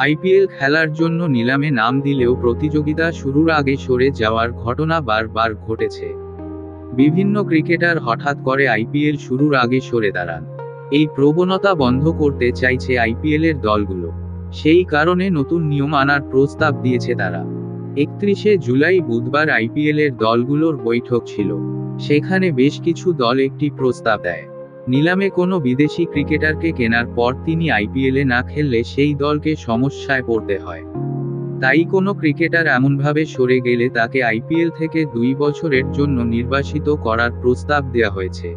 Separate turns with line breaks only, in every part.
IPL খেলার জন্য নিলামে নাম দিলেও প্রতিযোগিতা শুরুর আগে সরে যাওয়ার ঘটনা বারবার ঘটেছে। বিভিন্ন ক্রিকেটার হঠাৎ করে আইপিএল শুরুর আগে সরে দাঁড়ান। এই প্রবণতা বন্ধ করতে চাইছে আইপিএলের দলগুলো। সেই কারণে নতুন নিয়ম আনার প্রস্তাব দিয়েছে তারা। একত্রিশে জুলাই বুধবার আইপিএলের দলগুলোর বৈঠক ছিল। সেখানে বেশ কিছু দল একটি প্রস্তাব দেয়। নিলামে কোনো বিদেশি ক্রিকেটারকে কেনার পর তিনি আইপিএলে না খেললে সেই দলকে সমস্যায় পড়তে হয়। তাই কোনো ক্রিকেটার এমনভাবে সরে গেলে তাকে আইপিএল থেকে দুই বছরের জন্য নির্বাসিত করার প্রস্তাব দেওয়া হয়েছে।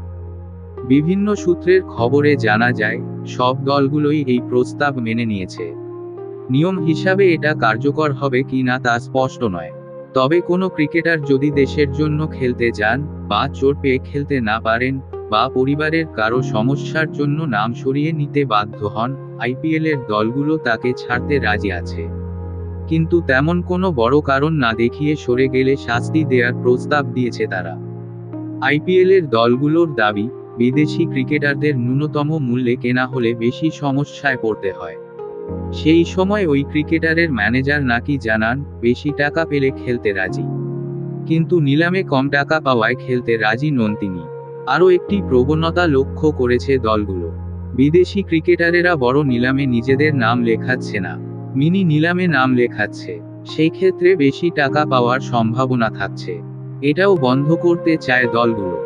বিভিন্ন সূত্রের খবরে জানা যায়, সব দলগুলোই এই প্রস্তাব মেনে নিয়েছে। নিয়ম হিসাবে এটা কার্যকর হবে কি না তা স্পষ্ট নয়। তবে কোনো ক্রিকেটার যদি দেশের জন্য খেলতে যান বা চোট পেয়ে খেলতে না পারেন বা পরিবারের কারও সমস্যার জন্য নাম সরিয়ে নিতে বাধ্য হন আইপিএলের দলগুলো তাকে ছাড়তে রাজি আছে। কিন্তু তেমন কোনো বড় কারণ না দেখিয়ে সরে গেলে শাস্তি দেওয়ার প্রস্তাব দিয়েছে তারা। আইপিএলের দলগুলোর দাবি, বিদেশি ক্রিকেটারদের ন্যূনতম মূল্যে কেনা হলে বেশি সমস্যায় পড়তে হয়। সেই সময় ওই ক্রিকেটারের ম্যানেজার নাকি জানান, বেশি টাকা পেলে খেলতে রাজি। কিন্তু নিলামে কম টাকা পাওয়ায় খেলতে রাজি নন তিনি। আরও একটি প্রবণতা লক্ষ্য করেছে দলগুলো। বিদেশি ক্রিকেটারেরা বড় নিলামে নিজেদের নাম লেখাচ্ছে না। মিনি নিলামে নাম লেখাচ্ছে। সেই ক্ষেত্রে বেশি টাকা পাওয়ার সম্ভাবনা থাকছে। এটাও বন্ধ করতে চায় দলগুলো।